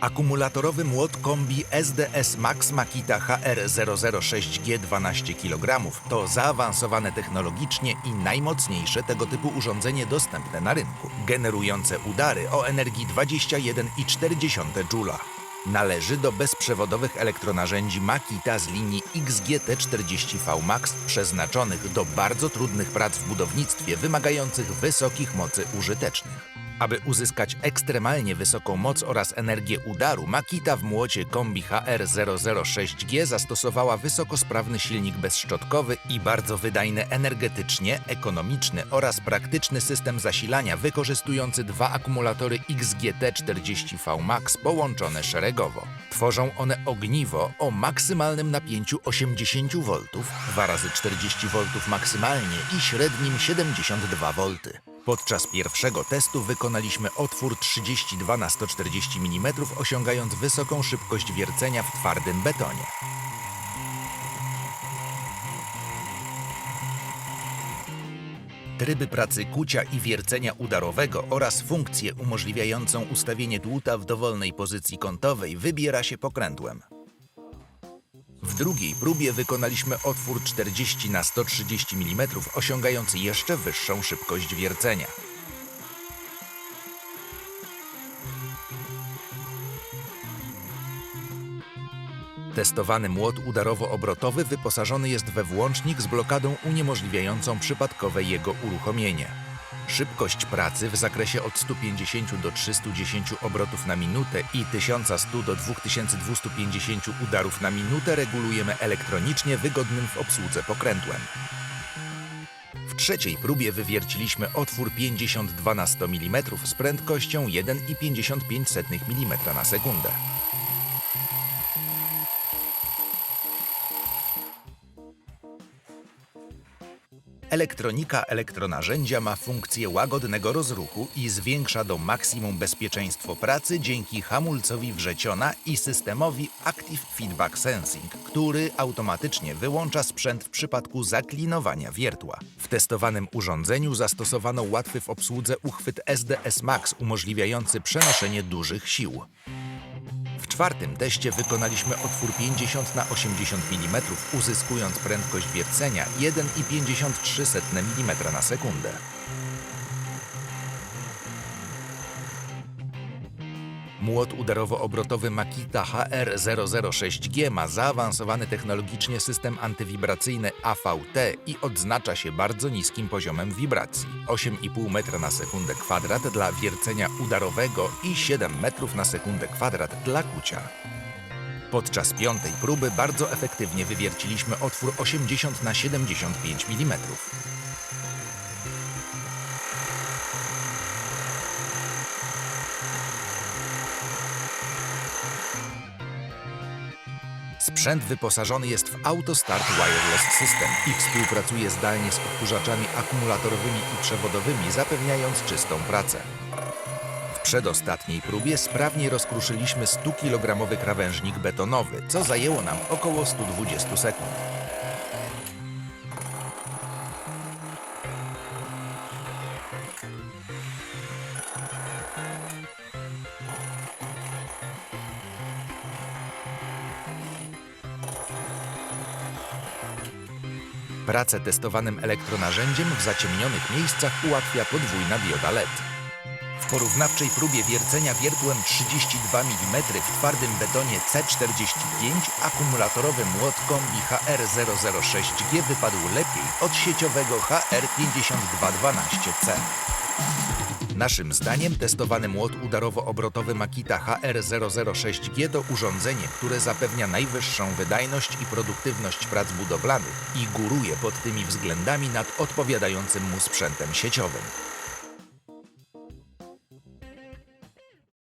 Akumulatorowy młot kombi SDS Max Makita HR006G 12 kg to zaawansowane technologicznie i najmocniejsze tego typu urządzenie dostępne na rynku, generujące udary o energii 21,4 Joule. Należy do bezprzewodowych elektronarzędzi Makita z linii XGT40V Max przeznaczonych do bardzo trudnych prac w budownictwie wymagających wysokich mocy użytecznych. Aby uzyskać ekstremalnie wysoką moc oraz energię udaru, Makita w młocie kombi HR006G zastosowała wysokosprawny silnik bezszczotkowy i bardzo wydajny energetycznie, ekonomiczny oraz praktyczny system zasilania wykorzystujący dwa akumulatory XGT40V Max połączone szeregowo. Tworzą one ogniwo o maksymalnym napięciu 80 V, 2 razy 40 V maksymalnie i średnim 72 V. Podczas pierwszego testu wykonaliśmy otwór 32 na 140 mm, osiągając wysoką szybkość wiercenia w twardym betonie. Tryby pracy kucia i wiercenia udarowego oraz funkcję umożliwiającą ustawienie dłuta w dowolnej pozycji kątowej wybiera się pokrętłem. W drugiej próbie wykonaliśmy otwór 40 na 130 mm, osiągając jeszcze wyższą szybkość wiercenia. Testowany młot udarowo-obrotowy wyposażony jest we włącznik z blokadą uniemożliwiającą przypadkowe jego uruchomienie. Szybkość pracy w zakresie od 150 do 310 obrotów na minutę i 1100 do 2250 udarów na minutę regulujemy elektronicznie wygodnym w obsłudze pokrętłem. W trzeciej próbie wywierciliśmy otwór 52 na 100 mm z prędkością 1,55 mm na sekundę. Elektronika elektronarzędzia ma funkcję łagodnego rozruchu i zwiększa do maksimum bezpieczeństwo pracy dzięki hamulcowi wrzeciona i systemowi Active Feedback Sensing, który automatycznie wyłącza sprzęt w przypadku zaklinowania wiertła. W testowanym urządzeniu zastosowano łatwy w obsłudze uchwyt SDS Max umożliwiający przenoszenie dużych sił. Czwartym teście wykonaliśmy otwór 50 na 80 mm, uzyskując prędkość wiercenia 1,53 mm na sekundę. Młot udarowo-obrotowy Makita HR006G ma zaawansowany technologicznie system antywibracyjny AVT i odznacza się bardzo niskim poziomem wibracji 8,5 metra na sekundę kwadrat dla wiercenia udarowego i 7 metrów na sekundę kwadrat dla kucia. Podczas piątej próby bardzo efektywnie wywierciliśmy otwór 80 na 75 mm. Sprzęt wyposażony jest w AutoStart Wireless System i współpracuje zdalnie z odkurzaczami akumulatorowymi i przewodowymi, zapewniając czystą pracę. W przedostatniej próbie sprawnie rozkruszyliśmy 100-kilogramowy krawężnik betonowy, co zajęło nam około 120 sekund. Pracę testowanym elektronarzędziem w zaciemnionych miejscach ułatwia podwójna dioda LED. W porównawczej próbie wiercenia wiertłem 32 mm w twardym betonie C45 akumulatorowy młot kombi HR006G wypadł lepiej od sieciowego HR5212C. Naszym zdaniem testowany młot udarowo-obrotowy Makita HR006G to urządzenie, które zapewnia najwyższą wydajność i produktywność prac budowlanych i góruje pod tymi względami nad odpowiadającym mu sprzętem sieciowym.